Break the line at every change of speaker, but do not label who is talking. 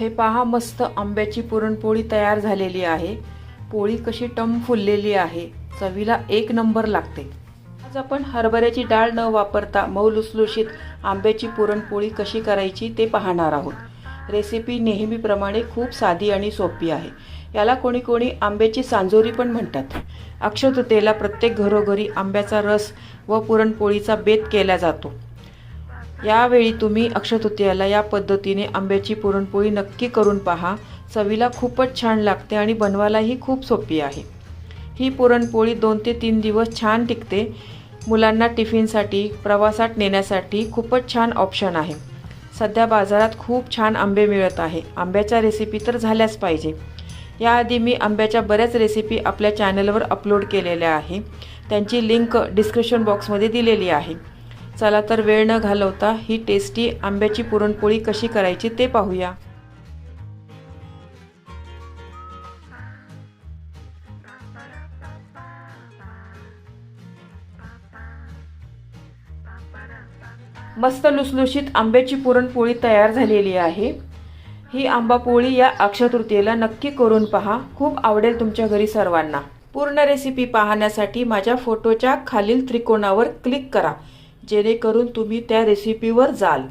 हे पहा मस्त आंब्याची पुरणपोळी तयार झालेली आहे. पोळी कशी टम फुललेली आहे. चवीला एक नंबर लागते. आज आपण हरभऱ्याची डाळ न वापरता मऊ लुसलुशीत आंब्याची पुरणपोळी कशी करायची ते पाहणार आहोत. रेसिपी नेहमीप्रमाणे खूप साधी आणि सोपी आहे. याला कोणी कोणी आंब्याची सांजोरी पण म्हणतात. अक्षतृतेला प्रत्येक घरोघरी आंब्याचा रस व पुरणपोळीचा बेत केला जातो. यावेळी तुम्ही अक्षतृतीयाला या पद्धतीने आंब्याची पुरणपोळी नक्की करून पहा. चवीला खूपच छान लागते आणि बनवायलाही खूप सोपी आहे. ही पुरणपोळी दोन ते तीन दिवस छान टिकते. मुलांना टिफिनसाठी प्रवासात नेण्यासाठी खूपच छान ऑप्शन आहे. सध्या बाजारात खूप छान आंबे मिळत आहे. आंब्याच्या रेसिपी तर झाल्याच पाहिजे. याआधी मी आंब्याच्या बऱ्याच रेसिपी आपल्या चॅनलवर अपलोड केलेल्या आहे. त्यांची लिंक डिस्क्रिप्शन बॉक्समध्ये दिलेली आहे. चला तर वेळ न घालवता ही टेस्टी आंब्याची पुरणपोळी कशी करायची ते पाहूया. मस्त लुसलुशीत आंब्याची पुरणपोळी तयार झालेली आहे. ही आंबा पोळी या अक्षतृतीयेला नक्की करून पहा. खूप आवडेल तुमच्या घरी सर्वांना. पूर्ण रेसिपी पाहण्यासाठी माझ्या फोटोच्या खालील त्रिकोणावर क्लिक करा. जेणेकरून तुम्ही त्या रेसिपीवर जाल.